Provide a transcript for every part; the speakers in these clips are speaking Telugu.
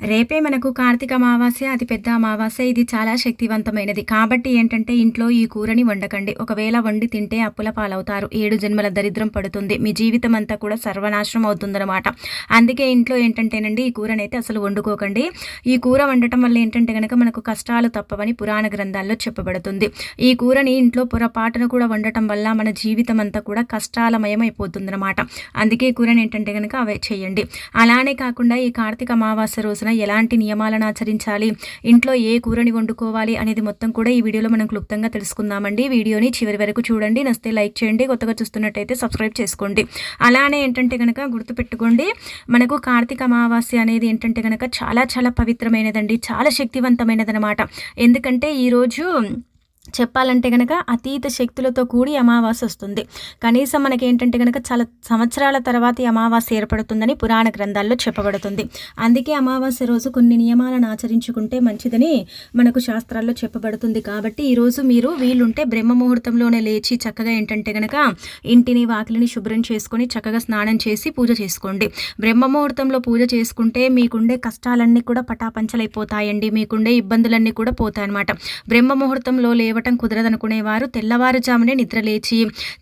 రేపే మనకు కార్తీక అమావాస్య అతిపెద్ద అమావాస్య. ఇది చాలా శక్తివంతమైనది. కాబట్టి ఏంటంటే ఇంట్లో ఈ కూరని వండకండి. ఒకవేళ వండి తింటే అప్పుల పాలవుతారు. ఏడు జన్మల దరిద్రం పడుతుంది. మీ జీవితం అంతా కూడా సర్వనాశనం అవుతుందన్నమాట. అందుకే ఇంట్లో ఏంటంటేనండి ఈ కూరనైతే అసలు వండుకోకండి. ఈ కూర వండటం వల్ల ఏంటంటే కనుక మనకు కష్టాలు తప్పవని పురాణ గ్రంథాల్లో చెప్పబడుతుంది. ఈ కూరని ఇంట్లో పొరపాటును కూడా వండటం వల్ల మన జీవితం అంతా కూడా కష్టాలమయం అయిపోతుందన్నమాట అందుకే ఈ కూరని ఏంటంటే కనుక అవే చేయండి. అలానే కాకుండా ఈ కార్తీక అమావాస్య రోజున ఎలాంటి నియమాలను ఆచరించాలి ఇంట్లో ఏ కూరని వండుకోవాలి అనేది మొత్తం కూడా ఈ వీడియోలో మనం క్లుప్తంగా తెలుసుకుందామండి. వీడియోని చివరి వరకు చూడండి. నస్తే లైక్ చేయండి. కొత్తగా చూస్తున్నట్టయితే సబ్స్క్రైబ్ చేసుకోండి. అలానే ఏంటంటే కనుక గుర్తుపెట్టుకోండి మనకు కార్తీక అమావాస్య అనేది ఏంటంటే కనుక చాలా చాలా పవిత్రమైనదండి. చాలా శక్తివంతమైనది అనమాట ఎందుకంటే ఈరోజు చెప్పాలంటే కనుక అతీత శక్తులతో కూడి అమావాస్య వస్తుంది. కనీసం మనకి ఏంటంటే కనుక చాలా సంవత్సరాల తర్వాత ఈ అమావాస్య ఏర్పడుతుందని పురాణ గ్రంథాల్లో చెప్పబడుతుంది. అందుకే అమావాస్య రోజు కొన్ని నియమాలను ఆచరించుకుంటే మంచిదని మనకు శాస్త్రాల్లో చెప్పబడుతుంది. కాబట్టి ఈరోజు మీరు వీలుంటే బ్రహ్మ ముహూర్తంలోనే లేచి చక్కగా ఏంటంటే కనుక ఇంటిని వాకిలిని శుభ్రం చేసుకొని చక్కగా స్నానం చేసి పూజ చేసుకోండి. బ్రహ్మ ముహూర్తంలో పూజ చేసుకుంటే మీకుండే కష్టాలన్నీ కూడా పటాపంచలైపోతాయండి. మీకుండే ఇబ్బందులన్నీ కూడా పోతాయన్నమాట. బ్రహ్మ ముహూర్తంలో లేవటం కుదరదనుకునేవారు తెల్లవారుజామునే నిద్రలేచి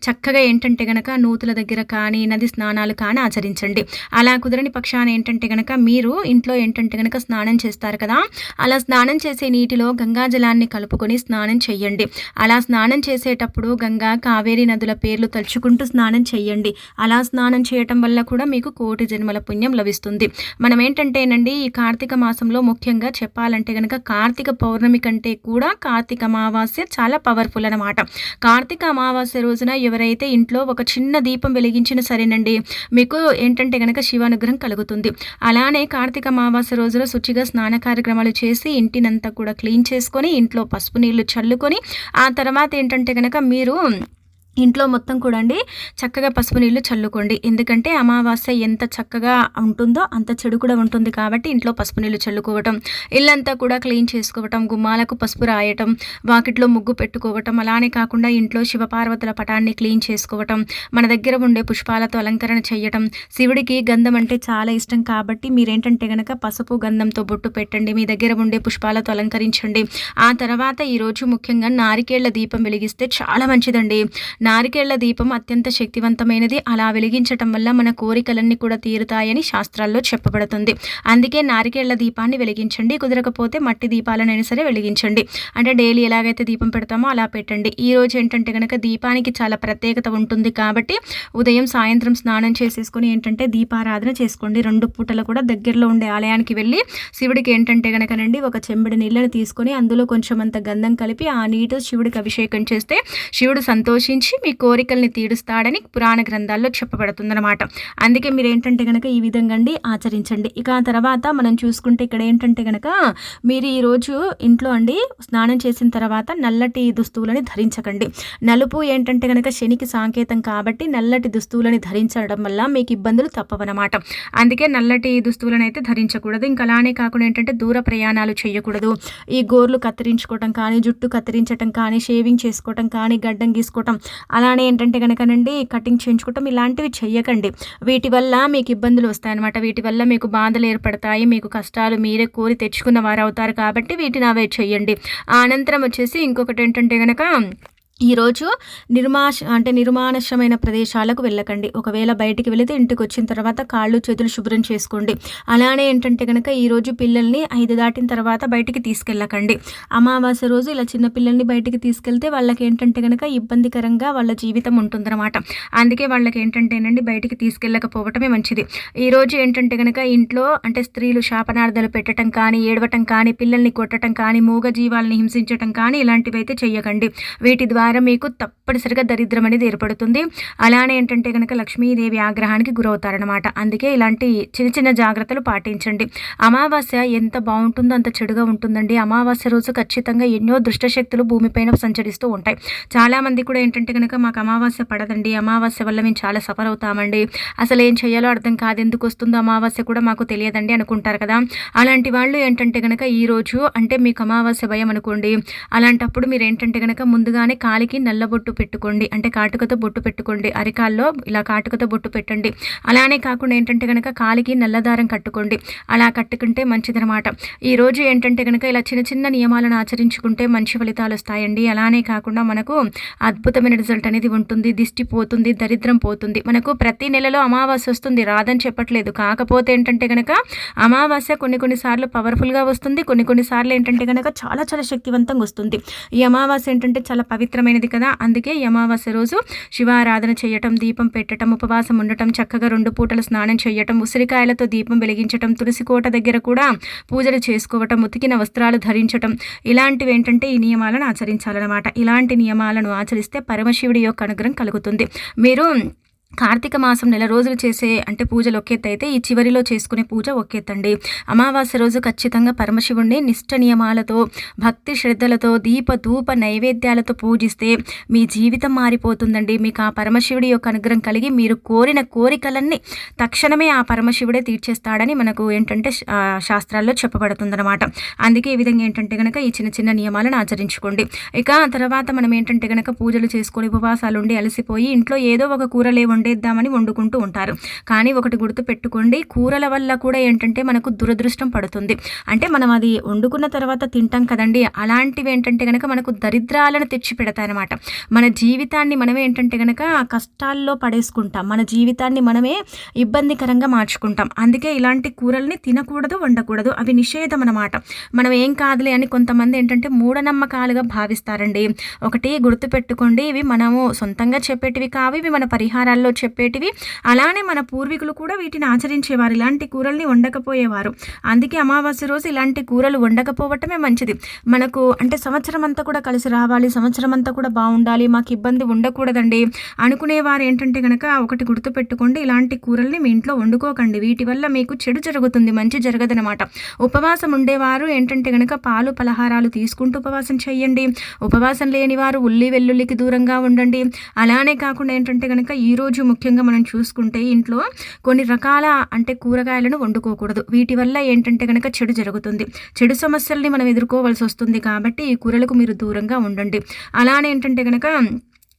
చక్కగా ఏంటంటే గనక నూతుల దగ్గర కానీ నది స్నానాలు కానీ ఆచరించండి. అలా కుదరని పక్షాన ఏంటంటే గనక మీరు ఇంట్లో ఏంటంటే గనక స్నానం చేస్తారు కదా అలా స్నానం చేసే నీటిలో గంగా జలాన్ని కలుపుకొని స్నానం చేయండి అలా స్నానం చేసేటప్పుడు గంగా కావేరి నదుల పేర్లు తలుచుకుంటూ స్నానం చేయండి అలా స్నానం చేయటం వల్ల కూడా మీకు కోటి జన్మల పుణ్యం లభిస్తుంది. మనం ఏంటంటేనండి ఈ కార్తీక మాసంలో ముఖ్యంగా చెప్పాలంటే కనుక కార్తీక పౌర్ణమి కంటే కూడా కార్తీక అమావాస్య చాలా పవర్ఫుల్ అనమాట కార్తీక అమావాస్య రోజున ఎవరైతే ఇంట్లో ఒక చిన్న దీపం వెలిగించిన సరేనండి మీకు ఏంటంటే కనుక శివానుగ్రహం కలుగుతుంది. అలానే కార్తీక అమావాస్య రోజున శుచిగా స్నాన కార్యక్రమాలు చేసి ఇంటినంతా కూడా క్లీన్ చేసుకొని ఇంట్లో పసుపు నీళ్ళు చల్లుకొని ఆ తర్వాత ఏంటంటే కనుక మీరు ఇంట్లో మొత్తం కూడా అండి చక్కగా పసుపు నీళ్ళు చల్లుకోండి. ఎందుకంటే అమావాస్య ఎంత చక్కగా ఉంటుందో అంత చెడు కూడా ఉంటుంది కాబట్టి ఇంట్లో పసుపు నీళ్ళు చల్లుకోవటం ఇల్లంతా కూడా క్లీన్ చేసుకోవటం గుమ్మాలకు పసుపు రాయటం వాకిట్లో ముగ్గు పెట్టుకోవటం అలానే కాకుండా ఇంట్లో శివపార్వతుల పటాన్ని క్లీన్ చేసుకోవటం మన దగ్గర ఉండే పుష్పాలతో అలంకరణ చేయటం శివుడికి గంధం అంటే చాలా ఇష్టం కాబట్టి మీరేంటంటే కనుక పసుపు గంధంతో బొట్టు పెట్టండి మీ దగ్గర ఉండే పుష్పాలతో అలంకరించండి. ఆ తర్వాత ఈరోజు ముఖ్యంగా నారికేళ్ళ దీపం వెలిగిస్తే చాలా మంచిదండి. నారికేళ్ళ దీపం అత్యంత శక్తివంతమైనది. అలా వెలిగించటం వల్ల మన కోరికలన్నీ కూడా తీరుతాయని శాస్త్రాల్లో చెప్పబడుతుంది. అందుకే నారికేళ్ళ దీపాన్ని వెలిగించండి. కుదరకపోతే మట్టి దీపాలనైనా సరే వెలిగించండి. అంటే డైలీ ఎలాగైతే దీపం పెడతామో అలా పెట్టండి. ఈ రోజు ఏంటంటే కనుక దీపానికి చాలా ప్రత్యేకత ఉంటుంది కాబట్టి ఉదయం సాయంత్రం స్నానం చేసేసుకొని ఏంటంటే దీపారాధన చేసుకోండి. రెండు పూటలు కూడా దగ్గరలో ఉండే ఆలయానికి వెళ్ళి శివుడికి ఏంటంటే కనుకనండి ఒక చెంబడి నీళ్ళని తీసుకొని అందులో కొంచెం అంత గంధం కలిపి ఆ నీటి శివుడికి అభిషేకం చేస్తే శివుడు సంతోషించి మీ కోరికల్ని తీరుస్తాడని పురాణ గ్రంథాల్లో చెప్పబడుతుందన్నమాట. అందుకే మీరు ఏంటంటే కనుక ఈ విధంగా అండి ఆచరించండి. ఇక ఆ తర్వాత మనం చూసుకుంటే ఇక్కడ ఏంటంటే కనుక మీరు ఈరోజు ఇంట్లో అండి స్నానం చేసిన తర్వాత నల్లటి దుస్తువులని ధరించకండి. నలుపు ఏంటంటే కనుక శనికి సాంకేతం కాబట్టి నల్లటి దుస్తువులని ధరించడం వల్ల మీకు ఇబ్బందులు తప్పవన్నమాట. అందుకే నల్లటి దుస్తువులను అయితే ధరించకూడదు. ఇంకా అలానే కాకుండా ఏంటంటే దూర ప్రయాణాలు చేయకూడదు. ఈ గోర్లు కత్తిరించుకోవటం కానీ జుట్టు కత్తిరించటం కానీ షేవింగ్ చేసుకోవటం కానీ గడ్డం గీసుకోవటం అలానే ఏంటంటే కనుకనండి కటింగ్ చేయించుకోవటం ఇలాంటివి చేయకండి వీటి వల్ల మీకు ఇబ్బందులు వస్తాయన్నమాట. వీటి వల్ల మీకు బాధలు ఏర్పడతాయి మీకు కష్టాలు మీరే కోరి తెచ్చుకున్న వారు అవుతారు కాబట్టి వీటిని అవే చేయండి అనంతరం వచ్చేసి ఇంకొకటి ఏంటంటే కనుక ఈరోజు నిర్మాష అంటే నిర్మానుష్యమైన ప్రదేశాలకు వెళ్ళకండి. ఒకవేళ బయటికి వెళితే ఇంటికి వచ్చిన తర్వాత కాళ్ళు చేతులు శుభ్రం చేసుకోండి. అలానే ఏంటంటే కనుక ఈరోజు పిల్లల్ని ఐదు దాటిన తర్వాత బయటికి తీసుకెళ్ళకండి. అమావాస్య రోజు ఇలా చిన్న పిల్లల్ని బయటికి తీసుకెళ్తే వాళ్ళకి ఏంటంటే కనుక ఇబ్బందికరంగా వాళ్ళ జీవితం ఉంటుందన్నమాట. అందుకే వాళ్ళకి ఏంటంటేనండి బయటికి తీసుకెళ్ళకపోవటమే మంచిది. ఈరోజు ఏంటంటే కనుక ఇంట్లో అంటే స్త్రీలు శాపనార్థాలు పెట్టడం కానీ ఏడవటం కానీ పిల్లల్ని కొట్టడం కానీ మూగ జీవాలని హింసించటం కానీ ఇలాంటివైతే చేయకండి వీటి ద్వారా ద్వారా మీకు తప్పనిసరిగా దరిద్రం అనేది ఏర్పడుతుంది. అలానే ఏంటంటే కనుక లక్ష్మీదేవి ఆగ్రహానికి గురవుతారనమాట అందుకే ఇలాంటి చిన్న చిన్న జాగ్రత్తలు పాటించండి. అమావాస్య ఎంత బాగుంటుందో అంత చెడుగా ఉంటుందండి. అమావాస్య రోజు ఖచ్చితంగా ఎన్నో దుష్టశక్తులు భూమిపైన సంచరిస్తూ ఉంటాయి. చాలామంది కూడా ఏంటంటే కనుక మాకు అమావాస్య పడదండి. అమావాస్య వల్ల మేము చాలా సఫర్ అవుతామండి. అసలు ఏం చేయాలో అర్థం కాదు ఎందుకు వస్తుందో అమావాస్య కూడా మాకు తెలియదండి అనుకుంటారు కదా. అలాంటి వాళ్ళు ఏంటంటే కనుక ఈరోజు అంటే మీకు అమావాస్య భయం అనుకోండి. అలాంటప్పుడు మీరు ఏంటంటే కనుక ముందుగానే కాలికి నల్ల బొట్టు పెట్టుకోండి. అంటే కాటుకతో బొట్టు పెట్టుకోండి. అరికాల్లో ఇలా కాటుకతో బొట్టు పెట్టండి. అలానే కాకుండా ఏంటంటే కనుక కాలికి నల్లదారం కట్టుకోండి. అలా కట్టుకుంటే మంచిదనమాట ఈరోజు ఏంటంటే కనుక ఇలా చిన్న చిన్న నియమాలను ఆచరించుకుంటే మంచి ఫలితాలు వస్తాయండి. అలానే కాకుండా మనకు అద్భుతమైన రిజల్ట్ అనేది ఉంటుంది. దిష్టి పోతుంది దరిద్రం పోతుంది. మనకు ప్రతి నెలలో అమావాస్య వస్తుంది. రాదని చెప్పట్లేదు. కాకపోతే ఏంటంటే కనుక అమావాస్య కొన్ని కొన్నిసార్లు పవర్ఫుల్గా వస్తుంది. కొన్ని కొన్నిసార్లు ఏంటంటే కనుక చాలా చాలా శక్తివంతంగా వస్తుంది. ఈ అమావాస్య ఏంటంటే చాలా పవిత్రమైనది కదా. అందుకే అమావాస్య రోజు శివారాధన చేయటం దీపం పెట్టడం ఉపవాసం ఉండటం చక్కగా రెండు పూటలు స్నానం చేయటం ఉసిరికాయలతో దీపం వెలిగించటం తులసి కోట దగ్గర కూడా పూజలు చేసుకోవటం ఉతికిన వస్త్రాలు ధరించటం. ఇలాంటివి ఏంటంటే ఈ నియమాలను ఆచరించాలన్నమాట. ఇలాంటి నియమాలను ఆచరిస్తే పరమశివుడి యొక్క అనుగ్రహం కలుగుతుంది. మీరు కార్తీక మాసం నెల రోజులు చేసే అంటే పూజలు ఒకెత్త ఈ చివరిలో చేసుకునే పూజ ఒకెత్తండి. అమావాస్య రోజు ఖచ్చితంగా పరమశివుణ్ణి నిష్ట నియమాలతో భక్తి శ్రద్ధలతో దీప ధూప నైవేద్యాలతో పూజిస్తే మీ జీవితం మారిపోతుందండి. మీకు ఆ పరమశివుడి యొక్క అనుగ్రహం కలిగి మీరు కోరిన కోరికలన్నీ తక్షణమే ఆ పరమశివుడే తీర్చేస్తాడని మనకు ఏంటంటే శాస్త్రాల్లో చెప్పబడుతుందన్నమాట. అందుకే ఈ విధంగా ఏంటంటే కనుక ఈ చిన్న చిన్న నియమాలను ఆచరించుకోండి. ఇక తర్వాత మనం ఏంటంటే కనుక పూజలు చేసుకొని ఉపవాసాలు ఉండి అలసిపోయి ఇంట్లో ఏదో ఒక కూర లేవండి వండేద్దామని వండుకుంటూ ఉంటారు. కానీ ఒకటి గుర్తు పెట్టుకోండి కూరల వల్ల కూడా ఏంటంటే మనకు దురదృష్టం పడుతుంది. అంటే మనం అది వండుకున్న తర్వాత తింటాం కదండి అలాంటివి ఏంటంటే కనుక మనకు దరిద్రాలను తెచ్చి పెడతాయన్నమాట మన జీవితాన్ని మనమే ఏంటంటే కనుక కష్టాల్లో పడేసుకుంటాం. మన జీవితాన్ని మనమే ఇబ్బందికరంగా మార్చుకుంటాం. అందుకే ఇలాంటి కూరల్ని తినకూడదు వండకూడదు. అవి నిషేధం అనమాట మనం ఏం కాదులే అని కొంతమంది ఏంటంటే మూఢనమ్మకాలుగా భావిస్తారండి. ఒకటి గుర్తుపెట్టుకోండి ఇవి మనము సొంతంగా చెప్పేటివి కావు ఇవి మన పరిహారాల్లో చెప్పేటివి. అలానే మన పూర్వీకులు కూడా వీటిని ఆచరించేవారు. ఇలాంటి కూరల్ని వండకపోయేవారు. అందుకే అమావాస్య రోజు ఇలాంటి కూరలు వండకపోవటమే మంచిది. మనకు అంటే సంవత్సరం అంతా కూడా కలిసి రావాలి సంవత్సరం అంతా కూడా బాగుండాలి మాకు ఇబ్బంది ఉండకూడదండి అనుకునేవారు ఏంటంటే కనుక ఒకటి గుర్తుపెట్టుకోండి. ఇలాంటి కూరల్ని మీ ఇంట్లో వండుకోకండి. వీటి వల్ల మీకు చెడు జరుగుతుంది మంచి జరగదనమాట ఉపవాసం ఉండేవారు ఏంటంటే కనుక పాలు పలహారాలు తీసుకుంటూ ఉపవాసం చేయండి. ఉపవాసం లేని వారు ఉల్లి వెల్లుల్లికి దూరంగా ఉండండి. అలానే కాకుండా ఏంటంటే కనుక ఈరోజు ముఖ్యంగా మనం చూసుకుంటే ఇంట్లో కొన్ని రకాల అంటే కూరగాయలను వండుకోకూడదు. వీటి వల్ల ఏంటంటే కనుక చెడు జరుగుతుంది. చెడు సమస్యల్ని మనం ఎదుర్కోవాల్సి వస్తుంది కాబట్టి ఈ కూరలకు మీరు దూరంగా ఉండండి. అలానే ఏంటంటే కనుక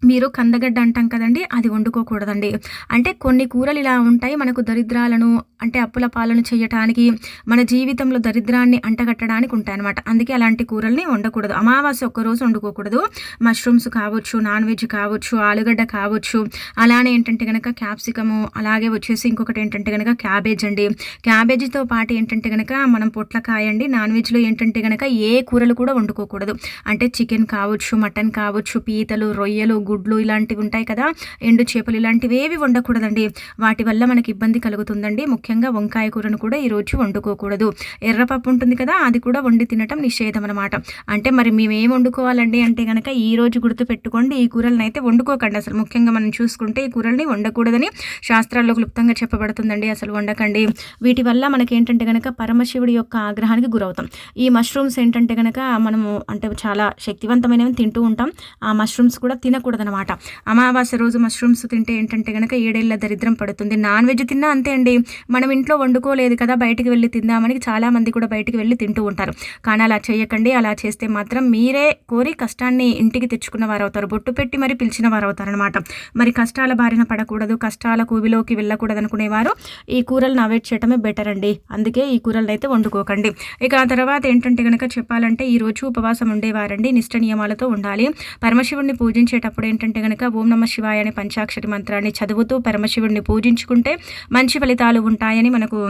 మీరు కందగడ్డ అంటాం కదండి అది వండుకోకూడదండి. అంటే కొన్ని కూరలు ఇలా ఉంటాయి మనకు దరిద్రాలను అంటే అప్పుల పాలను చేయటానికి మన జీవితంలో దరిద్రాన్ని అంటగట్టడానికి ఉంటాయి అనమాట అందుకే అలాంటి కూరల్ని వండకూడదు. అమావాస్య ఒక్కరోజు వండుకోకూడదు. మష్రూమ్స్ కావచ్చు నాన్ వెజ్ కావచ్చు ఆలుగడ్డ కావచ్చు. అలానే ఏంటంటే కనుక క్యాప్సికము అలాగే వచ్చేసి ఇంకొకటి ఏంటంటే కనుక క్యాబేజ్ అండి. క్యాబేజీతో పాటు ఏంటంటే కనుక మనం పొట్లకాయ అండి నాన్ వెజ్లో ఏంటంటే కనుక ఏ కూరలు కూడా వండుకోకూడదు. అంటే చికెన్ కావచ్చు మటన్ కావచ్చు పీతలు రొయ్యలు గుడ్లు ఇలాంటివి ఉంటాయి కదా ఎండు చేపలు ఇలాంటివి ఏవి వండకూడదండి. వాటి వల్ల మనకి ఇబ్బంది కలుగుతుందండి. ముఖ్యంగా వంకాయ కూరను కూడా ఈరోజు వండుకోకూడదు. ఎర్రపప్పు ఉంటుంది కదా అది కూడా వండి తినటం నిషేధం అనమాట అంటే మరి మేము ఏం వండుకోవాలండి అంటే కనుక ఈ రోజు గుర్తు పెట్టుకోండి ఈ కూరలను అయితే వండుకోకండి. అసలు ముఖ్యంగా మనం చూసుకుంటే ఈ కూరల్ని వండకూడదని శాస్త్రాల్లో క్లుప్తంగా చెప్పబడుతుందండి. అసలు వండకండి. వీటి వల్ల మనకి ఏంటంటే కనుక పరమశివుడి యొక్క ఆగ్రహానికి గురవుతాం. ఈ మష్రూమ్స్ ఏంటంటే కనుక మనము అంటే చాలా శక్తివంతమైనవి తింటూ ఉంటాం. ఆ మష్రూమ్స్ కూడా తినకూడదు అనమాట అమావాస్య రోజు మష్రూమ్స్ తింటే ఏంటంటే కనుక ఏడేళ్ళ దరిద్రం పడుతుంది. నాన్ వెజ్ తిన్నా అంతే అండి. మనం ఇంట్లో వండుకోలేదు కదా బయటికి వెళ్ళి తిందామని చాలామంది కూడా బయటికి వెళ్ళి తింటూ ఉంటారు. కానీ అలా చేయకండి. అలా చేస్తే మాత్రం మీరే కోరి కష్టాన్ని ఇంటికి తెచ్చుకున్న వారు అవుతారు బొట్టు పెట్టి మరి పిలిచిన వారు అవుతారు అనమాట మరి కష్టాల బారిన పడకూడదు. కష్టాల కూవిలోకి వెళ్ళకూడదు అనుకునేవారు. ఈ కూరలను అవాయిడ్ చేయటమే బెటర్ అండి. అందుకే ఈ కూరలను అయితే వండుకోకండి. ఇక ఆ తర్వాత ఏంటంటే కనుక చెప్పాలంటే ఈ రోజు ఉపవాసం ఉండేవారండి. నిష్ట నియమాలతో ఉండాలి. పరమశివుడిని పూజించేటప్పుడు ఏంటంటే కనుక ఓం నమ శివాయ అనే పంచాక్షరి మంత్రాన్ని చదువుతూ పరమశివుడిని పూజించుకుంటే మంచి ఫలితాలు ఉంటాయని మనకు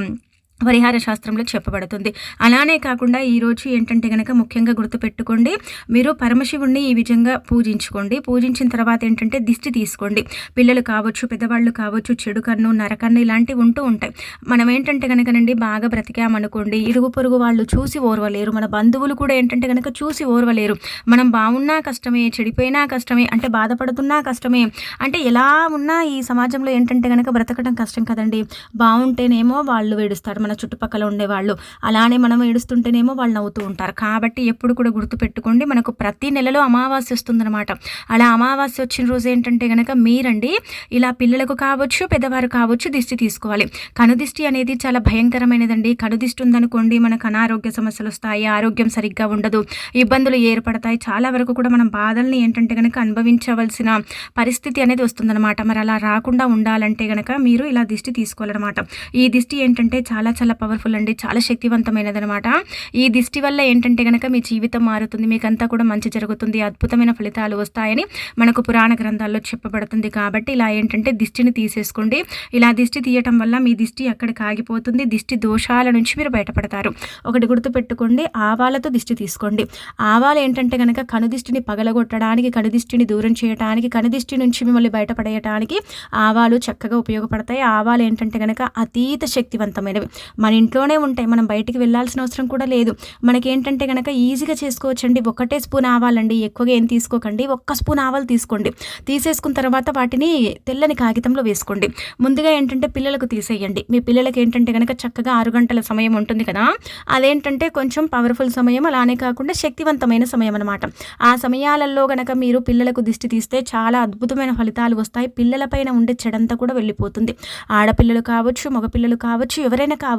పరిహార శాస్త్రంలో చెప్పబడుతుంది. అలానే కాకుండా ఈరోజు ఏంటంటే కనుక ముఖ్యంగా గుర్తుపెట్టుకోండి మీరు పరమశివుణ్ణి ఈ విధంగా పూజించుకోండి. పూజించిన తర్వాత ఏంటంటే దిష్టి తీసుకోండి. పిల్లలు కావచ్చు పెద్దవాళ్ళు కావచ్చు చెడు కన్ను నరకన్ను ఇలాంటివి ఉంటూ ఉంటాయి. మనం ఏంటంటే కనుకనండి బాగా బ్రతికామనుకోండి ఇరుగు పొరుగు వాళ్ళు చూసి ఓర్వలేరు. మన బంధువులు కూడా ఏంటంటే కనుక చూసి ఓర్వలేరు. మనం బాగున్నా కష్టమే చెడిపోయినా కష్టమే అంటే బాధపడుతున్నా కష్టమే అంటే ఎలా ఉన్నా ఈ సమాజంలో ఏంటంటే కనుక బ్రతకడం కష్టం కదండి. బాగుంటేనేమో వాళ్ళు వేడుస్తారు. మన చుట్టుపక్కల ఉండేవాళ్ళు. అలానే మనం ఏడుస్తుంటేనేమో వాళ్ళు నవ్వుతూ ఉంటారు. కాబట్టి ఎప్పుడు కూడా గుర్తుపెట్టుకోండి మనకు ప్రతి నెలలో అమావాస్య వస్తుందన్నమాట. అలా అమావాస్య వచ్చిన రోజు ఏంటంటే కనుక మీరండి ఇలా పిల్లలకు కావచ్చు పెద్దవారు కావచ్చు దిష్టి తీసుకోవాలి. కనుదిష్టి అనేది చాలా భయంకరమైనదండి. కనుదిష్టి ఉందనుకోండి మనకు అనారోగ్య సమస్యలు వస్తాయి ఆరోగ్యం సరిగ్గా ఉండదు ఇబ్బందులు ఏర్పడతాయి. చాలా వరకు కూడా మనం బాధల్ని ఏంటంటే కనుక అనుభవించవలసిన పరిస్థితి అనేది వస్తుందన్నమాట. మరి అలా రాకుండా ఉండాలంటే కనుక మీరు ఇలా దిష్టి తీసుకోవాలన్నమాట. ఈ దిష్టి ఏంటంటే చాలా చాలా పవర్ఫుల్ అండి. చాలా శక్తివంతమైనది అనమాట ఈ దిష్టి వల్ల ఏంటంటే కనుక మీ జీవితం మారుతుంది. మీకంతా కూడా మంచి జరుగుతుంది. అద్భుతమైన ఫలితాలు వస్తాయని మనకు పురాణ గ్రంథాల్లో చెప్పబడుతుంది. కాబట్టి ఇలా ఏంటంటే దిష్టిని తీసేసుకోండి. ఇలా దిష్టి తీయటం వల్ల మీ దిష్టి అక్కడికి ఆగిపోతుంది దిష్టి దోషాల నుంచి మీరు బయటపడతారు. ఒకటి గుర్తుపెట్టుకోండి. ఆవాలతో దిష్టి తీసుకోండి. ఆవాలు ఏంటంటే కనుక కనుదిష్టిని పగలగొట్టడానికి కనుదిష్టిని దూరం చేయడానికి కనుదిష్టి నుంచి మిమ్మల్ని బయటపడేయడానికి ఆవాలు చక్కగా ఉపయోగపడతాయి. ఆవాలు ఏంటంటే కనుక అతీత శక్తివంతమైనవి. మన ఇంట్లోనే ఉంటాయి. మనం బయటికి వెళ్ళాల్సిన అవసరం కూడా లేదు. మనకి ఏంటంటే కనుక ఈజీగా చేసుకోవచ్చండి. ఒకటే స్పూన్ ఆవాలండి. ఎక్కువగా ఏం తీసుకోకండి. ఒక్క స్పూన్ ఆవాలు తీసుకోండి. తీసేసుకున్న తర్వాత వాటిని తెల్లని కాగితంలో వేసుకోండి. ముందుగా ఏంటంటే పిల్లలకు తీసేయండి. మీ పిల్లలకి ఏంటంటే కనుక చక్కగా ఆరు గంటల సమయం ఉంటుంది కదా అదేంటంటే కొంచెం పవర్ఫుల్ సమయం. అలానే కాకుండా శక్తివంతమైన సమయం అనమాట ఆ సమయాలలో గనక మీరు పిల్లలకు దిష్టి తీస్తే చాలా అద్భుతమైన ఫలితాలు వస్తాయి. పిల్లలపైన ఉండే చెడంతా కూడా వెళ్ళిపోతుంది. ఆడపిల్లలు కావచ్చు మగపిల్లలు కావచ్చు ఎవరైనా కావచ్చు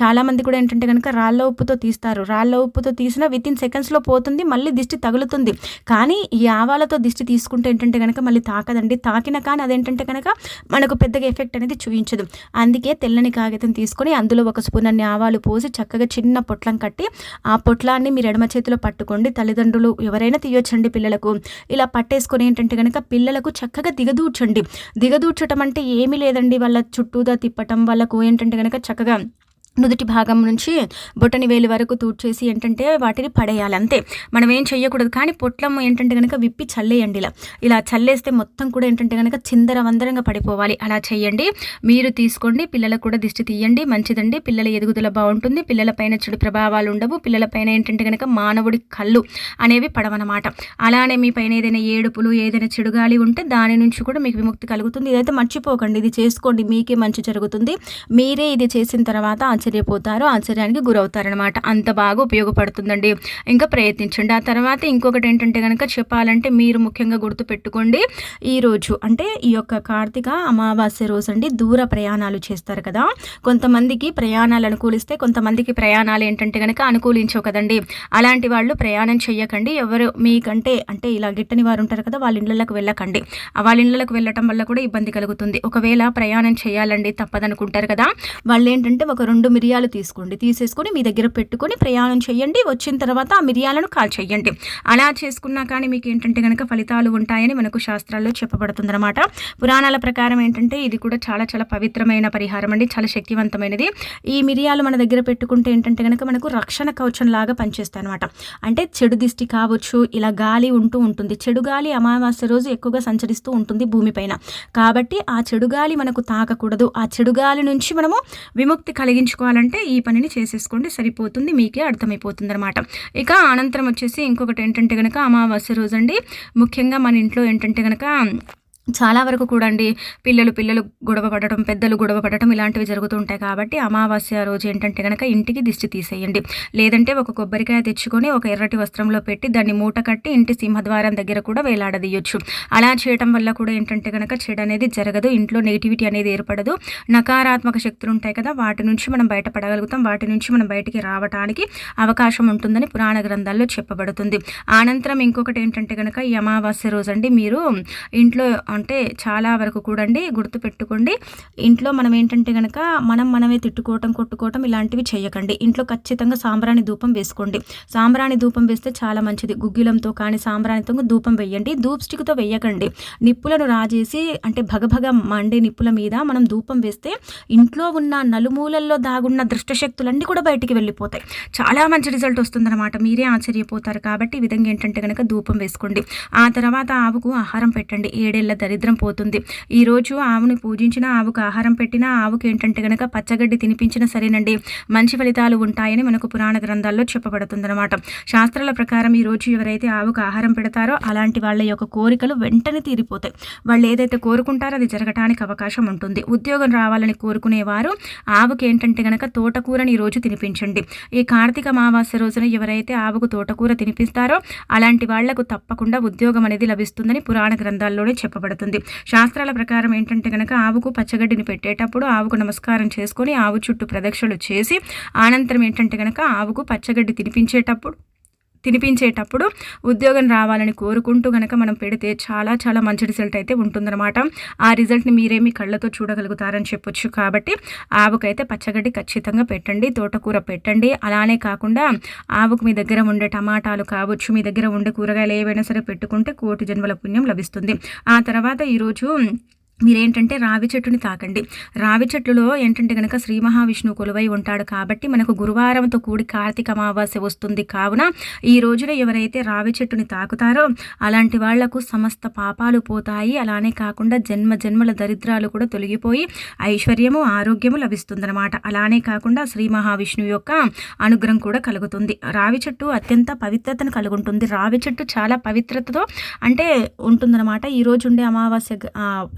చాలామంది కూడా ఏంటంటే కనుక రాళ్ళ ఉప్పుతో తీస్తారు. రాళ్ళ ఉప్పుతో తీసిన విత్ ఇన్ సెకండ్స్లో పోతుంది మళ్ళీ దిష్టి తగులుతుంది. కానీ ఈ ఆవాలతో దిష్టి తీసుకుంటే ఏంటంటే కనుక మళ్ళీ తాకదండి. తాకిన కానీ అదేంటంటే కనుక మనకు పెద్దగా ఎఫెక్ట్ అనేది చూపించదు. అందుకే తెల్లని కాగితం తీసుకొని అందులో ఒక స్పూన్ అన్ని ఆవాలు పోసి చక్కగా చిన్న పొట్లం కట్టి ఆ పొట్లాన్ని మీరు ఎడమ చేతిలో పట్టుకోండి. తల్లిదండ్రులు ఎవరైనా తీయొచ్చండి పిల్లలకు. ఇలా పట్టేసుకొని ఏంటంటే కనుక పిల్లలకు చక్కగా దిగదూర్చండి. దిగదూర్చటం అంటే ఏమీ లేదండి. వాళ్ళ చుట్టూదా తిప్పటం వాళ్ళకు ఏంటంటే కనుక చక్కగా నుదుటి భాగం నుంచి బొటని వేలు వరకు తూడ్చేసి ఏంటంటే వాటిని పడేయాలి అంతే. మనం ఏం చేయకూడదు కానీ పొట్లం ఏంటంటే కనుక విప్పి చల్లేయండి ఇలా. ఇలా చల్లేస్తే మొత్తం కూడా ఏంటంటే కనుక చిందర వందరంగా పడిపోవాలి. అలా చేయండి మీరు తీసుకోండి పిల్లలకు కూడా దిష్టి తీయండి. మంచిదండి. పిల్లల ఎదుగుదల బాగుంటుంది. పిల్లలపైన చెడు ప్రభావాలు ఉండవు. పిల్లలపైన ఏంటంటే కనుక మానవుడి కళ్ళు అనేవి పడవనమాట. అలానే మీ పైన ఏదైనా ఏడుపులు ఏదైనా చెడుగాలి ఉంటే దాని నుంచి కూడా మీకు విముక్తి కలుగుతుంది. ఇదైతే మర్చిపోకండి. ఇది చేసుకోండి. మీకే మంచి జరుగుతుంది. మీరే ఇది చేసిన తర్వాత ఆశ్చర్యపోతారు ఆశ్చర్యానికి గురవుతారనమాట అంత బాగా ఉపయోగపడుతుందండి. ఇంకా ప్రయత్నించండి. ఆ తర్వాత ఇంకొకటి ఏంటంటే కనుక చెప్పాలంటే మీరు ముఖ్యంగా గుర్తుపెట్టుకోండి. ఈరోజు అంటే ఈ యొక్క కార్తీక అమావాస్య రోజు అండి దూర ప్రయాణాలు చేస్తారు కదా. కొంతమందికి ప్రయాణాలు అనుకూలిస్తే కొంతమందికి ప్రయాణాలు ఏంటంటే కనుక అనుకూలించవు కదండి. అలాంటి వాళ్ళు ప్రయాణం చేయకండి ఎవరు మీకంటే అంటే ఇలా గిట్టని వారు ఉంటారు కదా వాళ్ళ ఇళ్ళకి వెళ్ళకండి. వాళ్ళ ఇళ్ళకి వెళ్ళటం వల్ల కూడా ఇబ్బంది కలుగుతుంది. ఒకవేళ ప్రయాణం చేయాలండి తప్పదనుకుంటారు కదా. వాళ్ళు ఏంటంటే ఒక రెండు మిరియాలు తీసుకోండి. తీసేసుకొని మీ దగ్గర పెట్టుకొని ప్రయాణం చేయండి. వచ్చిన తర్వాత ఆ మిరియాలను కాల్ చేయండి. అలా చేసుకున్నా కానీ మీకు ఏంటంటే కనుక ఫలితాలు ఉంటాయని మనకు శాస్త్రాల్లో చెప్పబడుతుందన్నమాట. పురాణాల ప్రకారం ఏంటంటే ఇది కూడా చాలా చాలా పవిత్రమైన పరిహారం అండి. చాలా శక్తివంతమైనది. ఈ మిరియాలు మన దగ్గర పెట్టుకుంటే ఏంటంటే కనుక మనకు రక్షణ కవచం లాగా పనిచేస్తాయి అనమాట అంటే చెడు దిష్టి కావచ్చు ఇలా గాలి ఉంటూ ఉంటుంది. చెడు గాలి అమావాస్య రోజు ఎక్కువగా సంచరిస్తూ ఉంటుంది భూమిపైన కాబట్టి ఆ చెడు గాలి మనకు తాకకూడదు. ఆ చెడు గాలి నుంచి మనము విముక్తి చేసుకోవాలంటే ఈ పనిని చేసేసుకోండి సరిపోతుంది మీకే అర్థమైపోతుంది అనమాట ఇక అనంతరం వచ్చేసి ఇంకొకటి ఏంటంటే కనుక అమావాస్య రోజు అండి ముఖ్యంగా మన ఇంట్లో ఏంటంటే కనుక చాలా వరకు కూడా అండి పిల్లలు పిల్లలు గొడవ పడటం పెద్దలు గొడవ పడటం ఇలాంటివి జరుగుతుంటాయి కాబట్టి అమావాస్య రోజు ఏంటంటే కనుక ఇంటికి దిష్టి తీసేయండి. లేదంటే ఒక కొబ్బరికాయ తెచ్చుకొని ఒక ఎర్రటి వస్త్రంలో పెట్టి దాన్ని మూట కట్టి ఇంటి సింహద్వారం దగ్గర కూడా వేలాడదీయొచ్చు. అలా చేయటం వల్ల కూడా ఏంటంటే కనుక చెడు అనేది జరగదు ఇంట్లో నెగిటివిటీ అనేది ఏర్పడదు. నకారాత్మక శక్తులు ఉంటాయి కదా వాటి నుంచి మనం బయటపడగలుగుతాం వాటి నుంచి మనం బయటికి రావడానికి అవకాశం ఉంటుందని పురాణ గ్రంథాల్లో చెప్పబడుతుంది. అనంతరం ఇంకొకటి ఏంటంటే కనుక ఈ అమావాస్య రోజు అండి మీరు ఇంట్లో అంటే చాలా వరకు కూడండి గుర్తుపెట్టుకోండి. ఇంట్లో మనం ఏంటంటే కనుక మనం మనమే తిట్టుకోవటం కొట్టుకోవటం ఇలాంటివి చేయకండి. ఇంట్లో ఖచ్చితంగా సాంబ్రాణి ధూపం వేసుకోండి. సాంబ్రాణి ధూపం వేస్తే చాలా మంచిది. గుగ్గిలంతో కానీ సాంబ్రాణితో ధూపం వేయండి. ధూప్ స్టిక్తో వేయకండి. నిప్పులను రాజేసి అంటే భగభగ మండే నిప్పుల మీద మనం ధూపం వేస్తే ఇంట్లో ఉన్న నలుమూలల్లో దాగున్న దృష్టశక్తులన్నీ కూడా బయటికి వెళ్ళిపోతాయి. చాలా మంచి రిజల్ట్ వస్తుందన్నమాట. మీరే ఆశ్చర్యపోతారు కాబట్టి ఈ విధంగా ఏంటంటే కనుక ధూపం వేసుకోండి. ఆ తర్వాత ఆవుకు ఆహారం పెట్టండి. ఏడేళ్ళ దరిద్రం పోతుంది. ఈరోజు ఆవుని పూజించిన ఆవుకు ఆహారం పెట్టినా ఆవుకి ఏంటంటే కనుక పచ్చగడ్డి తినిపించినా సరేనండి. మంచి ఫలితాలు ఉంటాయని మనకు పురాణ గ్రంథాల్లో చెప్పబడుతుందన్నమాట. శాస్త్రాల ప్రకారం ఈరోజు ఎవరైతే ఆవుకు ఆహారం పెడతారో అలాంటి వాళ్ళ యొక్క కోరికలు వెంటనే తీరిపోతాయి. వాళ్ళు ఏదైతే కోరుకుంటారో అది జరగటానికి అవకాశం ఉంటుంది. ఉద్యోగం రావాలని కోరుకునేవారు ఆవుకి ఏంటంటే కనుక తోటకూరని ఈరోజు తినిపించండి. ఈ కార్తీక అమావాస్య రోజున ఎవరైతే ఆవుకు తోటకూర తినిపిస్తారో అలాంటి వాళ్ళకు తప్పకుండా ఉద్యోగం అనేది లభిస్తుందని పురాణ గ్రంథాల్లోనే చెప్పబడుతుంది. శాస్త్రాల ప్రకారం ఏంటంటే గనక ఆవుకు పచ్చగడ్డిని పెట్టేటప్పుడు ఆవుకు నమస్కారం చేసుకొని ఆవు చుట్టూ ప్రదక్షిణలు చేసి అనంతరం ఏంటంటే గనక ఆవుకు పచ్చగడ్డి తినిపించేటప్పుడు తినిపించేటప్పుడు ఉద్యోగం రావాలని కోరుకుంటూ కనుక మనం పెడితే చాలా చాలా మంచి రిజల్ట్ అయితే ఉంటుందన్నమాట. ఆ రిజల్ట్ని మీరేమి కళ్ళతో చూడగలుగుతారని చెప్పొచ్చు కాబట్టి ఆవుకైతే పచ్చగడ్డి ఖచ్చితంగా పెట్టండి తోటకూర పెట్టండి. అలానే కాకుండా ఆవుకు మీ దగ్గర ఉండే టమాటాలు కావచ్చు మీ దగ్గర ఉండే కూరగాయలు ఏవైనా సరే పెట్టుకుంటే కోటి జన్మల పుణ్యం లభిస్తుంది. ఆ తర్వాత ఈరోజు మీరేంటంటే రావి చెట్టుని తాకండి. రావి చెట్టులో ఏంటంటే కనుక శ్రీ మహావిష్ణువు కొలువై ఉంటాడు కాబట్టి మనకు గురువారంతో కూడి కార్తీక అమావాస్య వస్తుంది. కావున ఈ రోజున ఎవరైతే రావి చెట్టుని తాకుతారో అలాంటి వాళ్ళకు సమస్త పాపాలు పోతాయి. అలానే కాకుండా జన్మ జన్మల దరిద్రాలు కూడా తొలగిపోయి ఐశ్వర్యము ఆరోగ్యము లభిస్తుందన్నమాట. అలానే కాకుండా శ్రీ మహావిష్ణువు యొక్క అనుగ్రహం కూడా కలుగుతుంది. రావి చెట్టు అత్యంత పవిత్రతను కలుగుంటుంది. రావి చెట్టు చాలా పవిత్రతతో అంటే ఉంటుందన్నమాట. ఈ రోజు ఉండే అమావాస్య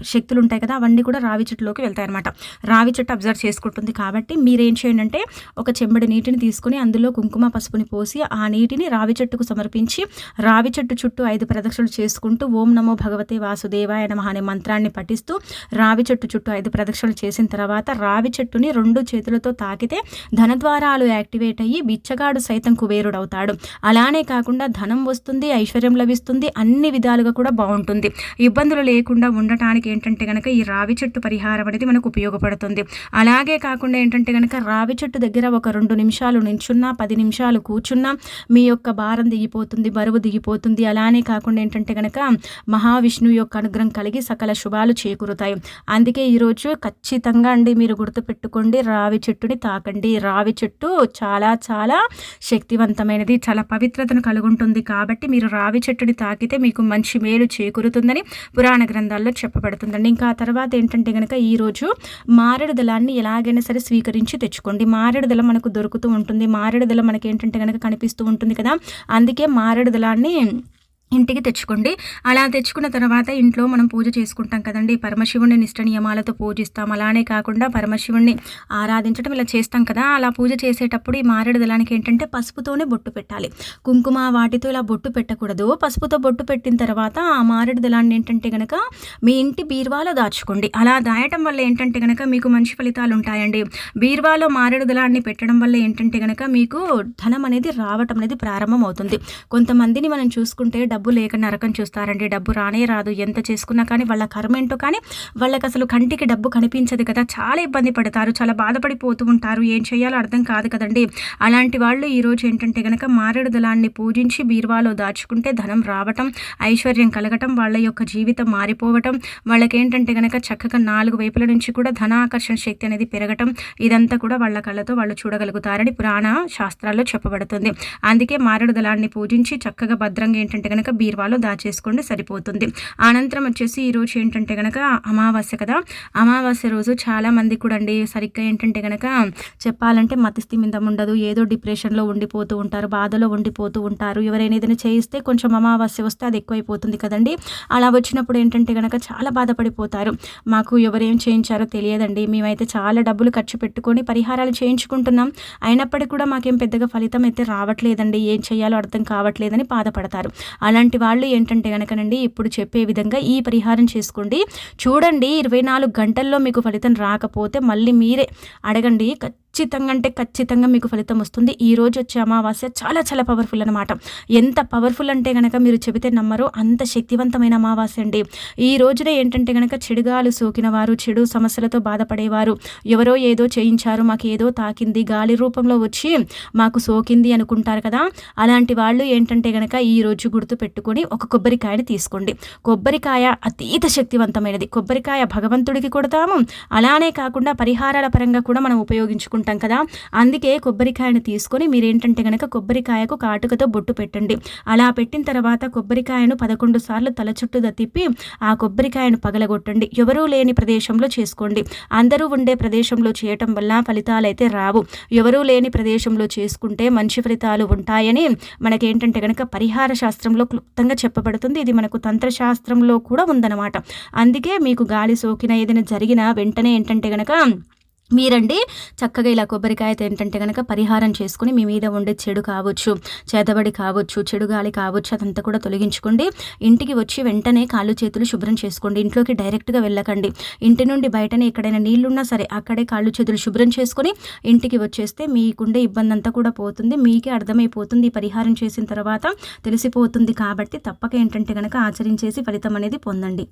శక్తులు చెట్లు ఉంటాయి కదా అవన్నీ కూడా రావి చెట్టులోకి వెళ్తాయి అనమాట రావి చెట్టు అబ్జర్వ్ చేసుకుంటుంది కాబట్టి మీరేం చేయండి అంటే ఒక చెంబడి నీటిని తీసుకుని అందులో కుంకుమ పసుపుని పోసి ఆ నీటిని రావి చెట్టుకు సమర్పించి రావి చెట్టు చుట్టూ ఐదు ప్రదక్షిణలు చేసుకుంటూ ఓం నమో భగవతే వాసుదేవాయ నమ అనే మంత్రాన్ని పఠిస్తూ రావి చెట్టు చుట్టూ ఐదు ప్రదక్షిణలు చేసిన తర్వాత రావి చెట్టుని రెండు చేతులతో తాకితే ధనద్వారాలు యాక్టివేట్ అయ్యి బిచ్చగాడు సైతం కుబేరుడవుతాడు. అలానే కాకుండా ధనం వస్తుంది ఐశ్వర్యం లభిస్తుంది అన్ని విధాలుగా కూడా బాగుంటుంది. ఇబ్బందులు లేకుండా ఉండటానికి ఏంటంటే కనుక ఈ రావి చెట్టు పరిహారం అనేది మనకు ఉపయోగపడుతుంది. అలాగే కాకుండా ఏంటంటే కనుక రావి చెట్టు దగ్గర ఒక రెండు నిమిషాలు నించున్నా పది నిమిషాలు కూర్చున్నా మీ యొక్క భారం దిగిపోతుంది బరువు దిగిపోతుంది. అలానే కాకుండా ఏంటంటే కనుక మహావిష్ణువు యొక్క అనుగ్రహం కలిగి సకల శుభాలు చేకూరుతాయి. అందుకే ఈరోజు ఖచ్చితంగా అండి మీరు గుర్తుపెట్టుకోండి రావి చెట్టుని తాకండి. రావి చెట్టు చాలా చాలా శక్తివంతమైనది చాలా పవిత్రతను కలుగుంటుంది. కాబట్టి మీరు రావి చెట్టుని తాకితే మీకు మంచి మేలు చేకూరుతుందని పురాణ గ్రంథాల్లో చెప్పబడుతుందండి. ఇంకా తర్వాత ఏంటంటే కనుక ఈరోజు మారేడు దళాన్ని ఎలాగైనా సరే స్వీకరించి తెచ్చుకోండి. మారేడు దళం మనకు దొరుకుతూ ఉంటుంది. మారేడు దళం మనకి ఏంటంటే కనుక కనిపిస్తూ ఉంటుంది కదా. అందుకే మారేడు దళాన్ని ఇంటికి తెచ్చుకోండి. అలా తెచ్చుకున్న తర్వాత ఇంట్లో మనం పూజ చేసుకుంటాం కదండి. పరమశివుని నిష్ట నియమాలతో పూజిస్తాం. అలానే కాకుండా పరమశివుణ్ణి ఆరాధించడం ఇలా చేస్తాం కదా. అలా పూజ చేసేటప్పుడు ఈ మారేడు దళానికి ఏంటంటే పసుపుతోనే బొట్టు పెట్టాలి. కుంకుమ వాటితో ఇలా బొట్టు పెట్టకూడదు. పసుపుతో బొట్టు పెట్టిన తర్వాత ఆ మారేడు దళాన్ని ఏంటంటే కనుక మీ ఇంటి బీర్వాలో దాచుకోండి. అలా దాయటం వల్ల ఏంటంటే కనుక మీకు మంచి ఫలితాలు ఉంటాయండి. బీర్వాలో మారేడు దళాన్ని పెట్టడం వల్ల ఏంటంటే కనుక మీకు ధనం అనేది రావటం అనేది ప్రారంభం అవుతుంది కొంతమందిని మనం చూసుకుంటే డబ్బు లేక నరకం చూస్తారండి. డబ్బు రానే రాదు. ఎంత చేసుకున్నా కానీ వాళ్ళ కర్మేంటో కానీ వాళ్ళకి అసలు కంటికి డబ్బు కనిపించదు కదా. చాలా ఇబ్బంది పడతారు. చాలా బాధపడిపోతూ ఉంటారు. ఏం చేయాలో అర్థం కాదు కదండి. అలాంటి వాళ్ళు ఈరోజు ఏంటంటే కనుక మారేడు దళాన్ని పూజించి బీరువాలో దాచుకుంటే ధనం రావటం ఐశ్వర్యం కలగటం వాళ్ళ యొక్క జీవితం మారిపోవటం వాళ్ళకి ఏంటంటే కనుక చక్కగా నాలుగు వైపుల నుంచి కూడా ధనాకర్షణ శక్తి అనేది పెరగటం ఇదంతా కూడా వాళ్ళ కళ్ళతో వాళ్ళు చూడగలుగుతారని పురాణ శాస్త్రాల్లో చెప్పబడుతుంది. అందుకే మారేడు దళాన్ని పూజించి చక్కగా భద్రంగా ఏంటంటే కనుక కనుక బీరువాలో దాచేసుకోండి సరిపోతుంది. అనంతరం వచ్చేసి ఈరోజు ఏంటంటే కనుక అమావాస్య కదా అమావాస్య రోజు చాలా మంది కూడా అండి సరిగ్గా ఏంటంటే కనుక చెప్పాలంటే మతిస్థి మీద ఉండదు ఏదో డిప్రెషన్లో ఉండిపోతూ ఉంటారు బాధలో ఉండిపోతూ ఉంటారు. ఎవరైనా ఏదైనా చేయిస్తే కొంచెం అమావాస్య వస్తే అది ఎక్కువైపోతుంది కదండి. అలా వచ్చినప్పుడు ఏంటంటే కనుక చాలా బాధపడిపోతారు. మాకు ఎవరేం చేయించారో తెలియదండి. మేమైతే చాలా డబ్బులు ఖర్చు పెట్టుకొని పరిహారాలు చేయించుకుంటున్నాం. అయినప్పటికీ కూడా మాకేం పెద్దగా ఫలితం అయితే రావట్లేదండి. ఏం చేయాలో అర్థం కావట్లేదని బాధపడతారు. అలాంటి వాళ్ళు ఏంటంటే కనుకనండి ఇప్పుడు చెప్పే విధంగా ఈ పరిహారం చేసుకోండి. చూడండి ఇరవై నాలుగు గంటల్లో మీకు ఫలితం రాకపోతే మళ్ళీ మీరే అడగండి. ఖచ్చితంగా అంటే ఖచ్చితంగా మీకు ఫలితం వస్తుంది. ఈ రోజు వచ్చే అమావాస్య చాలా చాలా పవర్ఫుల్ అనమాట ఎంత పవర్ఫుల్ అంటే కనుక మీరు చెబితే నమ్మరో అంత శక్తివంతమైన అమావాస్య అండి. ఈ రోజున ఏంటంటే కనుక చెడుగాలు సోకిన వారు చెడు సమస్యలతో బాధపడేవారు ఎవరో ఏదో చేయించారు మాకు ఏదో తాకింది గాలి రూపంలో వచ్చి మాకు సోకింది అనుకుంటారు కదా అలాంటి వాళ్ళు ఏంటంటే కనుక ఈ రోజు గుర్తు పెట్టుకొని ఒక కొబ్బరికాయని తీసుకోండి. కొబ్బరికాయ అతీత శక్తివంతమైనది. కొబ్బరికాయ భగవంతుడికి కొడతాము. అలానే కాకుండా పరిహారాల పరంగా కూడా మనం ఉపయోగించుకుంటాం. ఉంటాం కదా. అందుకే కొబ్బరికాయను తీసుకొని మీరేంటంటే కనుక కొబ్బరికాయకు కాటుకతో బొట్టు పెట్టండి. అలా పెట్టిన తర్వాత కొబ్బరికాయను పదకొండు సార్లు తల చుట్టూ తిప్పి ఆ కొబ్బరికాయను పగలగొట్టండి. ఎవరూ లేని ప్రదేశంలో చేసుకోండి. అందరూ ఉండే ప్రదేశంలో చేయటం వల్ల ఫలితాలు అయితే రావు. ఎవరూ లేని ప్రదేశంలో చేసుకుంటే మంచి ఫలితాలు ఉంటాయని మనకేంటంటే కనుక పరిహార శాస్త్రంలో క్లుప్తంగా చెప్పబడుతుంది. ఇది మనకు తంత్రశాస్త్రంలో కూడా ఉందన్నమాట. అందుకే మీకు గాలి సోకిన ఏదైనా జరిగినా వెంటనే ఏంటంటే కనుక మీరండి చక్కగా ఇలా కొబ్బరికాయతో ఏంటంటే కనుక పరిహారం చేసుకుని మీ మీద ఉండే చెడు కావచ్చు చేతబడి కావచ్చు చెడు గాలి కావచ్చు అదంతా కూడా తొలగించుకోండి. ఇంటికి వచ్చి వెంటనే కాళ్ళు చేతులు శుభ్రం చేసుకోండి. ఇంట్లోకి డైరెక్ట్గా వెళ్ళకండి. ఇంటి నుండి బయటనే ఎక్కడైనా నీళ్ళున్నా సరే అక్కడే కాళ్ళు చేతులు శుభ్రం చేసుకొని ఇంటికి వచ్చేస్తే మీకుండే ఇబ్బంది అంతా కూడా పోతుంది. మీకే అర్థమైపోతుంది ఈ పరిహారం చేసిన తర్వాత తెలిసిపోతుంది కాబట్టి తప్పక ఏంటంటే కనుక ఆచరించేసి ఫలితం అనేది పొందండి.